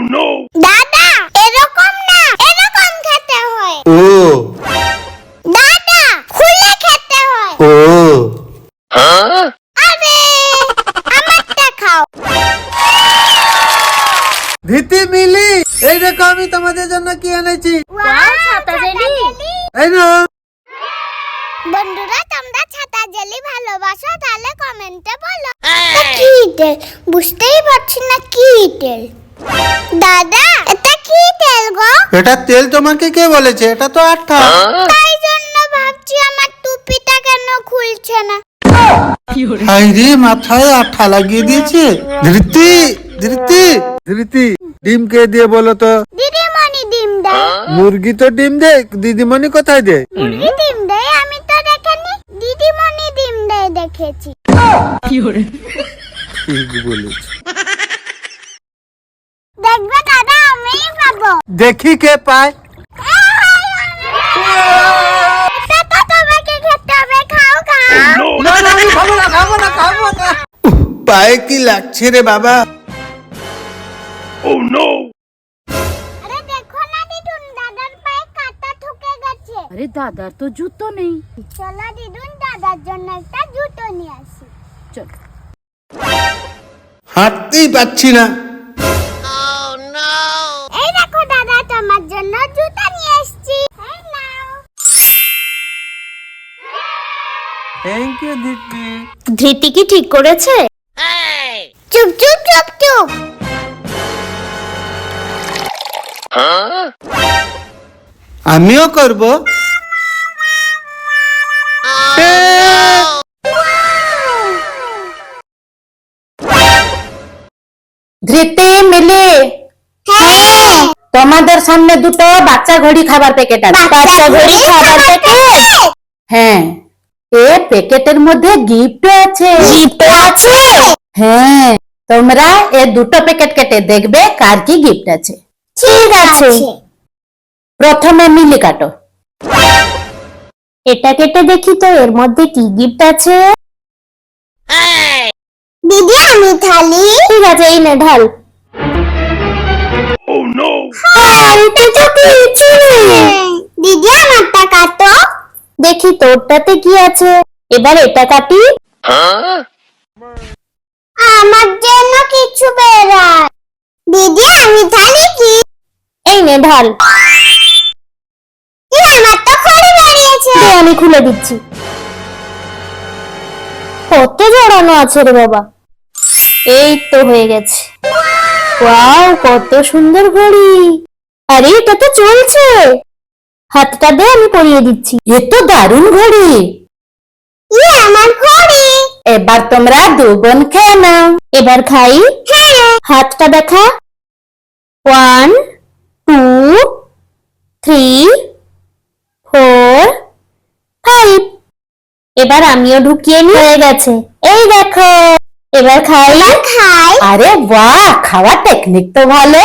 দাদা এরকম না এরকম খেতে হয়। ও। দাদা খুলে খেতে হয়। ও। আরে আমারটা খাও। ধীতি মিলি এই দেখো আমি তোমাদের জন্য কি এনেছি? ওয়াও ছাতা জেলি। এই না বন্ধুরা তোমরা ছাতা জেলি ভালোবাসো তাহলে কমেন্টে বলো। এটা কি বুঝতেই পারছি না কি দাদা এটা কি তেল গো? এটা তেল তোমাকে কে বলেছে? এটা তো আঠা। তাই জন্য ভাবছি আমার টুপিটা কেন খুলছে না। হাই রে মাথায় আঠা লাগিয়ে দিয়েছে। ধৃতি ধৃতি ধৃতি ডিম কে দিয়ে বলো তো? দিদিমণি ডিম দেয়। মুরগি তো ডিম দে দিদিমণি কোথায় দে মুরগি ডিম দেয় আমি তো দেখিনি দিদিমণি ডিম দেয় দেখেছি। ঠিক বলেছ দেখবে দাদা আমিই পাবো দেখি কে পায় এটা তো তোমাকে খেতে হবে খাও খাও না না আমি খাব না খাব না খাব না পায়ে কি লাগছে রে বাবা? আরে দেখো না পায়ে আরে দাদার তো জুতো নেই। চলো দিদুন দাদার জন্য একটা জুতো নিয়ে আসি। চল। হাঁটতেই পাচ্ছি না। থ্যাংক ইউ দিদি ধৃতি কি ঠিক করেছে? চুপ চুপ চুপ চুপ। আমিও করব। ধৃতি মিলে। তোমাদের সামনে দুটো বাচ্চা ঘড়ি খাবার প্যাকেট আছে। বাচ্চা ঘড়ি খাবার প্যাকেট? হ্যাঁ। এ প্যাকেটের মধ্যে গিফট আছে। গিফট আছে? হ্যাঁ তোমরা এ দুটো প্যাকেট কেটে দেখবে কার কি গিফট আছে। ঠিক আছে। প্রথমে মিলি কাটো। এটা কেটে দেখি তো এর মধ্যে কি গিফট আছে? দিদি আমি থালি ঠিক আছে এই নে ঢাল। আনতে তো দিয়েছি দিদি আমারটা কাটো। দেখি তোরটাতে কি আছে। এবার এটা কাটি। আমার জন্য কিছু বেরায়। দিদি আমি থালি কি? এই নে ঢাল। আমার তো খড়ি বেরিয়েছে আমি খুলে দিচ্ছি। কত জড়ানো আছে রে বাবা। এই তো হয়ে গেছে। ওয়াও কত সুন্দর ঘড়ি। আরে এটা তো চলছে। হাতটা দে আমি পরিয়ে দিচ্ছি। এ তো দারুণ ঘড়ি। ই আমার খড়ি এবার তোমরা দু বোন খেয়ে নাও। এবার খাই। হ্যাঁ। হাতটা দেখা। One two three four five. এবার আমিও ঢুকিয়ে নি হয়ে গেছে। এই দেখো। এবার খাই। খাই। আরে বাহ খাওয়ার টেকনিক তো ভালো।